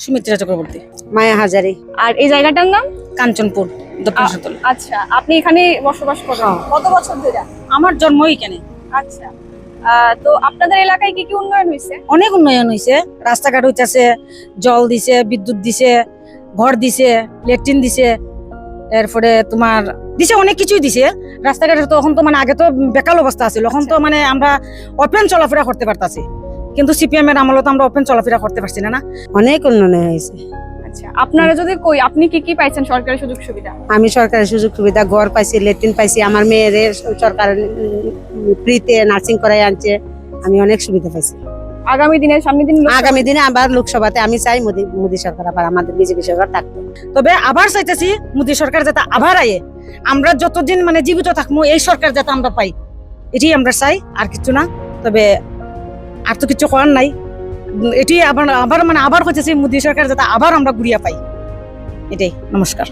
সুমিত্রা চক্রবর্তী। মায়া হাজারি। আর এই জায়গাটার নাম কাঞ্চনপুর দক্ষিণ আচ্ছা আপনি এখানে বসবাস করেন? হ্যাঁ। কত বছর ধরে? আমার জন্ম এখানে। আচ্ছা। তো আপনাদের এলাকায় কি কি উন্নয়ন হয়েছে? অনেক উন্নয়ন হয়েছে। রাস্তাঘাট হইতেছে জল দিছে বিদ্যুৎ দিছে ঘর দিছে লেট্রিন দিছে এরপরে তোমার দিছে অনেক কিছুই দিছে। রাস্তাঘাটে তো এখন তো মানে আগে তো বেকাল অবস্থা আছিল এখন তো মানে আমরা ওপেন চলাফেরা করতে পারতাছি। কিন্তু সিপিএম এর আমলে তো আমরা ওপেন চলাফেরা করতে পারছি না না? অনেক উন্নয়ন হয়েছে। আচ্ছা আপনারা যদি কই আপনি কি কি পাইছেন সরকারি সুযোগ সুবিধা? আমি সরকারের সুযোগ সুবিধা ঘর পাইছি লেট্রিন পাইছি আমার মেয়ের সরকার ফ্রিতে নার্সিং করাই আনছে আমি অনেক সুবিধা পাইছি। আগামী দিনে সামনে দিন আগামী দিনে আবার লোকসভাতে আমি চাই মোদি মোদি সরকার আবার আমাদের বিজেপি সরকার থাকতো। তবে আবার চাইতেছি মোদী সরকার যাতে আবার আয়ে। আমরা যতদিন মানে জীবিত থাকব এই সরকার যাতে আমরা পাই এটাই আমরা চাই আর কিছু না। তবে আর তো কিছু করার নাই। এটি আবার আবার মানে আবার হচ্ছে সেই মোদী সরকার যাতে আবার আমরা ঘুরিয়া পাই। এটাই, নমস্কার।